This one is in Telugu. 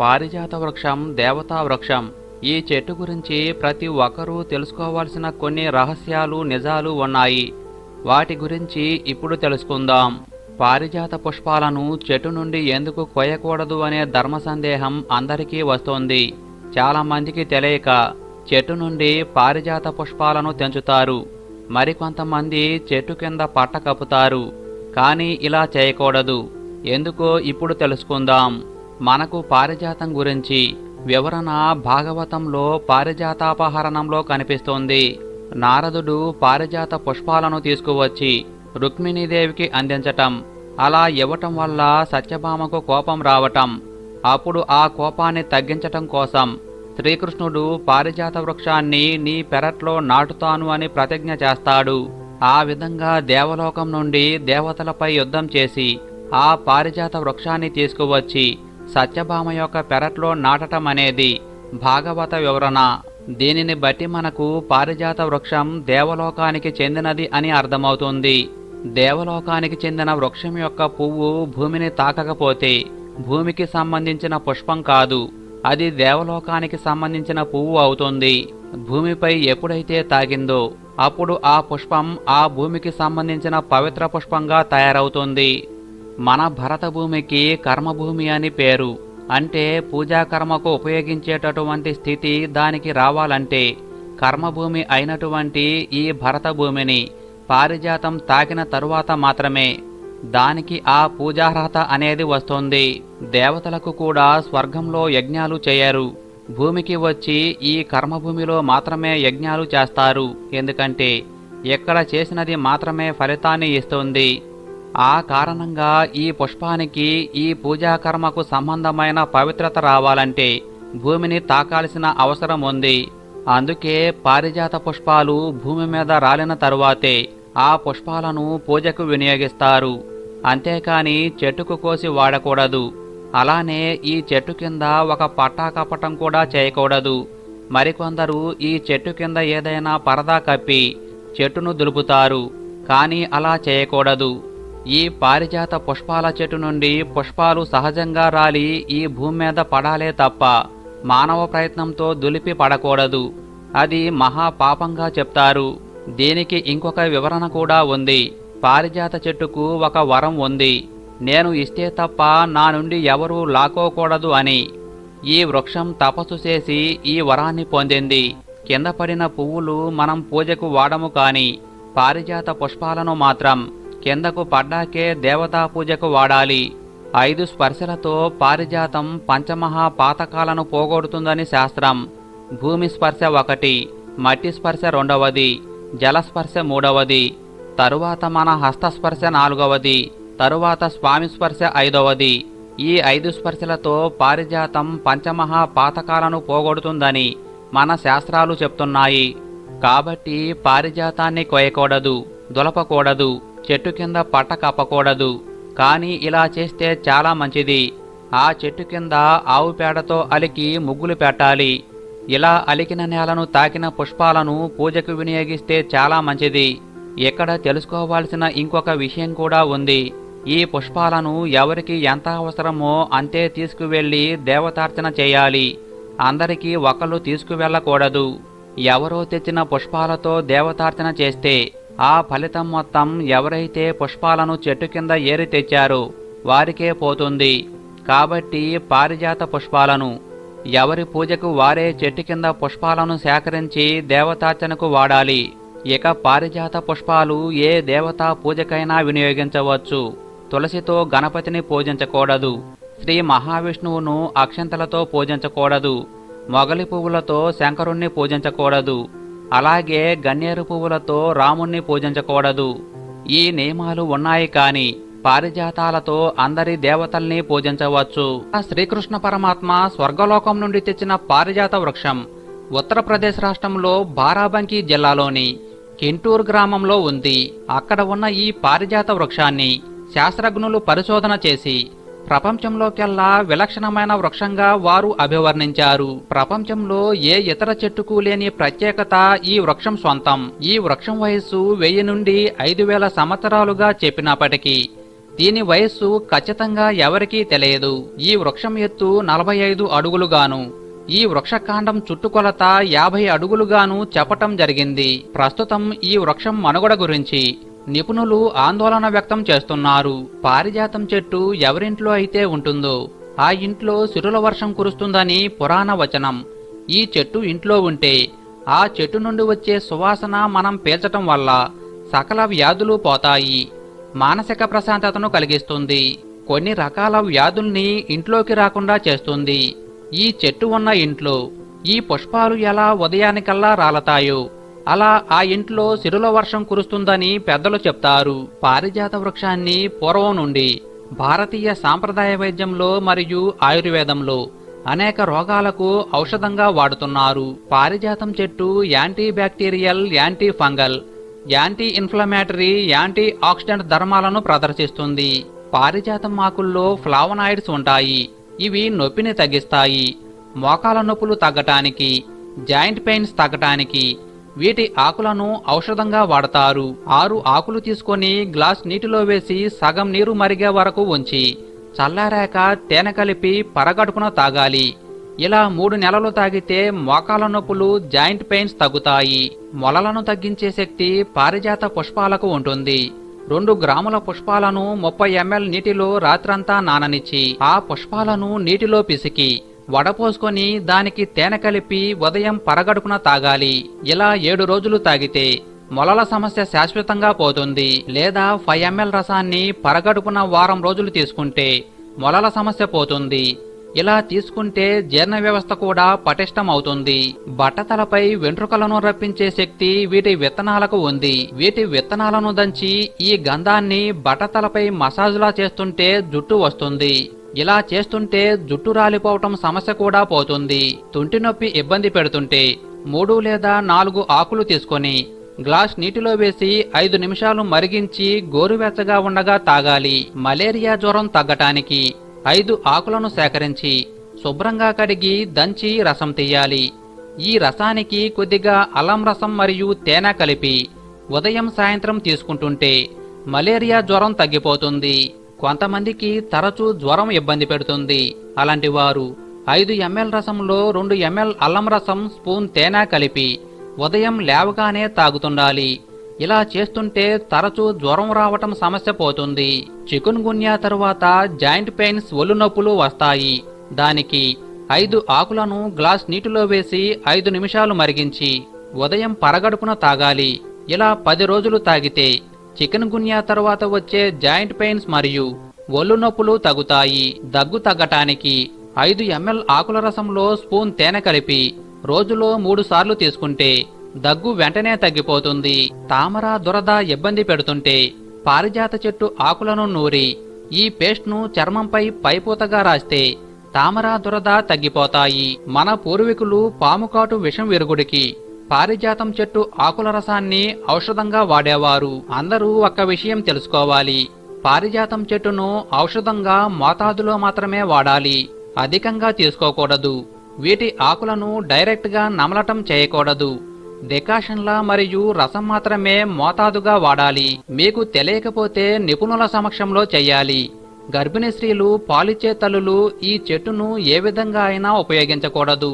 పారిజాత వృక్షం దేవతా వృక్షం ఈ చెట్టు గురించి ప్రతి ఒక్కరూ తెలుసుకోవాల్సిన కొన్ని రహస్యాలు నిజాలు ఉన్నాయి. వాటి గురించి ఇప్పుడు తెలుసుకుందాం. పారిజాత పుష్పాలను చెట్టు నుండి ఎందుకు కొయ్యకూడదు అనే ధర్మ సందేహం అందరికీ వస్తోంది. చాలా మందికి తెలియక చెట్టు నుండి పారిజాత పుష్పాలను తెంచుతారు. మరికొంతమంది చెట్టు కింద పట్ట కప్పుతారు. కానీ ఇలా చేయకూడదు. ఎందుకో ఇప్పుడు తెలుసుకుందాం. మనకు పారిజాతం గురించి వివరణ భాగవతంలో పారిజాతాపహరణంలో కనిపిస్తోంది. నారదుడు పారిజాత పుష్పాలను తీసుకువచ్చి రుక్మిణీదేవికి అందించటం అలా ఇవ్వటం వల్ల సత్యభామకు కోపం రావటం అప్పుడు ఆ కోపాన్ని తగ్గించటం కోసం శ్రీకృష్ణుడు పారిజాత వృక్షాన్ని నీ పెరట్లో నాటుతాను అని ప్రతిజ్ఞ చేస్తాడు. ఆ విధంగా దేవలోకం నుండి దేవతలపై యుద్ధం చేసి ఆ పారిజాత వృక్షాన్ని తీసుకువచ్చి సత్యభామ యొక్క పెరట్లో నాటటం అనేది భాగవత వివరణ. దీనిని బట్టి మనకు పారిజాత వృక్షం దేవలోకానికి చెందినది అని అర్థమవుతుంది. దేవలోకానికి చెందిన వృక్షం యొక్క పువ్వు భూమిని తాకకపోతే భూమికి సంబంధించిన పుష్పం కాదు అది దేవలోకానికి సంబంధించిన పువ్వు అవుతుంది. భూమిపై ఎప్పుడైతే తాగిందో అప్పుడు ఆ పుష్పం ఆ భూమికి సంబంధించిన పవిత్ర పుష్పంగా తయారవుతుంది. మన భరత భూమికి కర్మభూమి అని పేరు. అంటే పూజాకర్మకు ఉపయోగించేటటువంటి స్థితి దానికి రావాలంటే కర్మభూమి అయినటువంటి ఈ భరతభూమిని పారిజాతం తాకిన తరువాత మాత్రమే దానికి ఆ పూజార్హత అనేది వస్తుంది. దేవతలకు కూడా స్వర్గంలో యజ్ఞాలు చేయరు. భూమికి వచ్చి ఈ కర్మభూమిలో మాత్రమే యజ్ఞాలు చేస్తారు. ఎందుకంటే ఎక్కడ చేసినది మాత్రమే ఫలితాన్ని ఇస్తుంది. ఆ కారణంగా ఈ పుష్పానికి ఈ పూజాకర్మకు సంబంధమైన పవిత్రత రావాలంటే భూమిని తాకాల్సిన అవసరం ఉంది. అందుకే పారిజాత పుష్పాలు భూమి మీద రాలిన తరువాతే ఆ పుష్పాలను పూజకు వినియోగిస్తారు. అంతేకాని చెట్టుకు కోసి వాడకూడదు. అలానే ఈ చెట్టు కింద ఒక పట్టా కప్పటం కూడా చేయకూడదు. మరికొందరు ఈ చెట్టు కింద ఏదైనా పరదా కప్పి చెట్టును దులుపుతారు. కానీ అలా చేయకూడదు. ఈ పారిజాత పుష్పాల చెట్టు నుండి పుష్పాలు సహజంగా రాలి ఈ భూమి మీద పడాలే తప్ప మానవ ప్రయత్నంతో దులిపి పడకూడదు. అది మహా పాపంగా చెప్తారు. దీనికి ఇంకొక వివరణ కూడా ఉంది. పారిజాత చెట్టుకు ఒక వరం ఉంది. నేను ఇస్తే తప్ప నా నుండి ఎవరూ లాక్కోకూడదు అని. ఈ వృక్షం తపస్సు చేసి ఈ వరాన్ని పొందింది. కింద పడిన పువ్వులు మనం పూజకు వాడము కాని పారిజాత పుష్పాలను మాత్రం కిందకు పడ్డాకే దేవతా పూజకు వాడాలి. ఐదు స్పర్శలతో పారిజాతం పంచమహా పాతకాలను పోగొడుతుందని శాస్త్రం. భూమి స్పర్శ ఒకటి మట్టి స్పర్శ రెండవది జలస్పర్శ మూడవది తరువాత మన హస్తస్పర్శ నాలుగవది తరువాత స్వామి స్పర్శ ఐదవది. ఈ ఐదు స్పర్శలతో పారిజాతం పంచమహా పాతకాలను పోగొడుతుందని మన శాస్త్రాలు చెప్తున్నాయి. కాబట్టి పారిజాతాన్ని కొయ్యకూడదు దులపకూడదు. చెట్టు కింద పట్ట కప్పకూడదు. కానీ ఇలా చేస్తే చాలా మంచిది. ఆ చెట్టు కింద ఆవు పేడతో అలికి ముగ్గులు పెట్టాలి. ఇలా అలికిన నేలను తాకిన పుష్పాలను పూజకు వినియోగిస్తే చాలా మంచిది. ఇక్కడ తెలుసుకోవాల్సిన ఇంకొక విషయం కూడా ఉంది. ఈ పుష్పాలను ఎవరికి ఎంత అవసరమో అంతే తీసుకువెళ్ళి దేవతార్చన చేయాలి. అందరికీ ఒకళ్ళు తీసుకువెళ్ళకూడదు. ఎవరో తెచ్చిన పుష్పాలతో దేవతార్చన చేస్తే ఆ ఫలితం మొత్తం ఎవరైతే పుష్పాలను చెట్టు కింద ఏరి తెచ్చారో వారికే పోతుంది. కాబట్టి పారిజాత పుష్పాలను ఎవరి పూజకు వారే చెట్టు కింద పుష్పాలను సేకరించి దేవతార్చనకు వాడాలి. ఇక పారిజాత పుష్పాలు ఏ దేవతా పూజకైనా వినియోగించవచ్చు. తులసితో గణపతిని పూజించకూడదు. శ్రీ మహావిష్ణువును అక్షంతలతో పూజించకూడదు. మొగలి పువ్వులతో శంకరుణ్ణి పూజించకూడదు. అలాగే గన్నేరు పువ్వులతో రాముణ్ణి పూజించకూడదు. ఈ నియమాలు ఉన్నాయి కాని పారిజాతాలతో అందరి దేవతల్ని పూజించవచ్చు. శ్రీకృష్ణ పరమాత్మ స్వర్గలోకం నుండి తెచ్చిన పారిజాత వృక్షం ఉత్తరప్రదేశ్ రాష్ట్రంలో బారాబంకీ జిల్లాలోని కింటూర్ గ్రామంలో ఉంది. అక్కడ ఉన్న ఈ పారిజాత వృక్షాన్ని శాస్త్రజ్ఞులు పరిశోధన చేసి ప్రపంచంలోకెల్లా విలక్షణమైన వృక్షంగా వారు అభివర్ణించారు. ప్రపంచంలో ఏ ఇతర చెట్టుకు లేని ప్రత్యేకత ఈ వృక్షం సొంతం ఈ వృక్షం వయస్సు వెయ్యి నుండి ఐదు వేల సంవత్సరాలుగా చెప్పినప్పటికీ దీని వయస్సు ఖచ్చితంగా ఎవరికీ తెలియదు. ఈ వృక్షం ఎత్తు నలభై ఐదు అడుగులుగాను ఈ వృక్షకాండం చుట్టుకొలత యాభై అడుగులుగాను చెప్పటం జరిగింది. ప్రస్తుతం ఈ వృక్షం మనుగడ గురించి నిపుణులు ఆందోళన వ్యక్తం చేస్తున్నారు. పారిజాతం చెట్టు ఎవరింట్లో అయితే ఉంటుందో ఆ ఇంట్లో సిరుల వర్షం కురుస్తుందని పురాణ వచనం. ఈ చెట్టు ఇంట్లో ఉంటే ఆ చెట్టు నుండి వచ్చే సువాసన మనం పీల్చటం వల్ల సకల వ్యాధులు పోతాయి. మానసిక ప్రశాంతతను కలిగిస్తుంది. కొన్ని రకాల వ్యాధుల్ని ఇంట్లోకి రాకుండా చేస్తుంది. ఈ చెట్టు ఉన్న ఇంట్లో ఈ పుష్పాలు ఎలా ఉదయానికల్లా రాలతాయో అలా ఆ ఇంట్లో సిరుల వర్షం కురుస్తుందని పెద్దలు చెప్తారు. పారిజాత వృక్షాన్ని పూర్వం నుండి భారతీయ సాంప్రదాయ వైద్యంలో మరియు ఆయుర్వేదంలో అనేక రోగాలకు ఔషధంగా వాడుతున్నారు. పారిజాతం చెట్టు antibacterial antifungal anti inflammatory antioxidant ధర్మాలను ప్రదర్శిస్తుంది. పారిజాతం ఆకుల్లో ఫ్లావనాయిడ్స్ ఉంటాయి. ఇవి నొప్పిని తగ్గిస్తాయి. మోకాల నొప్పులు తగ్గటానికి జాయింట్ పెయిన్స్ తగ్గటానికి వీటి ఆకులను ఔషధంగా వాడతారు. ఆరు ఆకులు తీసుకొని గ్లాస్ నీటిలో వేసి సగం నీరు మరిగే వరకు ఉంచి చల్లారాక తేనె కలిపి పరగడుపున తాగాలి. ఇలా మూడు నెలలు తాగితే మోకాల నొప్పులు జాయింట్ పెయిన్స్ తగ్గుతాయి. మొలలను తగ్గించే శక్తి పారిజాత పుష్పాలకు ఉంటుంది. రెండు గ్రాముల పుష్పాలను ముప్పై ఎంఎల్ నీటిలో రాత్రంతా నాననిచ్చి ఆ పుష్పాలను నీటిలో పిసికి వడపోసుకొని దానికి తేనె కలిపి ఉదయం పరగడుపున తాగాలి. ఇలా ఏడు రోజులు తాగితే మొలల సమస్య శాశ్వతంగా పోతుంది. లేదా ఫైవ్ ఎంఎల్ రసాన్ని పరగడుపున వారం రోజులు తీసుకుంటే మొలల సమస్య పోతుంది. ఇలా తీసుకుంటే జీర్ణ వ్యవస్థ కూడా పటిష్టం అవుతుంది బట్టతలపై వెంట్రుకలను రప్పించే శక్తి వీటి విత్తనాలకు ఉంది. వీటి విత్తనాలను దంచి ఈ గంధాన్ని బట్టతలపై మసాజులా చేస్తుంటే జుట్టు వస్తుంది. ఇలా చేస్తుంటే జుట్టు రాలిపోవటం సమస్య కూడా పోతుంది. తుంటి నొప్పి ఇబ్బంది పెడుతుంటే మూడు లేదా నాలుగు ఆకులు తీసుకొని గ్లాస్ నీటిలో వేసి ఐదు నిమిషాలు మరిగించి గోరువెచ్చగా ఉండగా తాగాలి. మలేరియా జ్వరం తగ్గటానికి ఐదు ఆకులను సేకరించి శుభ్రంగా కడిగి దంచి రసం తీయాలి. ఈ రసానికి కొద్దిగా అల్లం రసం మరియు తేనె కలిపి ఉదయం సాయంత్రం తీసుకుంటుంటే మలేరియా జ్వరం తగ్గిపోతుంది. కొంతమందికి తరచూ జ్వరం ఇబ్బంది పెడుతుంది. అలాంటి వారు ఐదు ఎంఎల్ రసంలో రెండు ఎంఎల్ అల్లం రసం స్పూన్ తేనె కలిపి ఉదయం లేవగానే తాగుతుండాలి. ఇలా చేస్తుంటే తరచూ జ్వరం రావటం సమస్య పోతుంది. చికున్ గున్యా తరువాత జాయింట్ పెయిన్స్ ఒళ్ళు నొప్పులు వస్తాయి. దానికి ఐదు ఆకులను గ్లాస్ నీటిలో వేసి ఐదు నిమిషాలు మరిగించి ఉదయం పరగడుపున తాగాలి. ఇలా పది రోజులు తాగితే చికెన్ గున్యా తర్వాత వచ్చే జాయింట్ పెయిన్స్ మరియు ఒళ్ళు నొప్పులు తగ్గుతాయి. దగ్గు తగ్గటానికి ఐదు ఎంఎల్ ఆకుల రసంలో స్పూన్ తేనె కలిపి రోజులో మూడు సార్లు తీసుకుంటే దగ్గు వెంటనే తగ్గిపోతుంది. తామర దురద ఇబ్బంది పెడుతుంటే పారిజాత చెట్టు ఆకులను నూరి ఈ పేస్ట్ను చర్మంపై పైపూతగా రాస్తే తామర దురద తగ్గిపోతాయి. మన పూర్వీకులు పాముకాటు విషం విరుగుడికి పారిజాతం చెట్టు ఆకుల రసాన్ని ఔషధంగా వాడేవారు. అందరూ ఒక్క విషయం తెలుసుకోవాలి. పారిజాతం చెట్టును ఔషధంగా మోతాదులో మాత్రమే వాడాలి. అధికంగా తీసుకోకూడదు. వీటి ఆకులను డైరెక్ట్గా నమలటం చేయకూడదు. డికాషన్లా మరియు రసం మాత్రమే మోతాదుగా వాడాలి. మీకు తెలియకపోతే నిపుణుల సమక్షంలో చెయ్యాలి. గర్భిణీ స్త్రీలు పాలిచ్చే తల్లులు ఈ చెట్టును ఏ విధంగా అయినా ఉపయోగించకూడదు.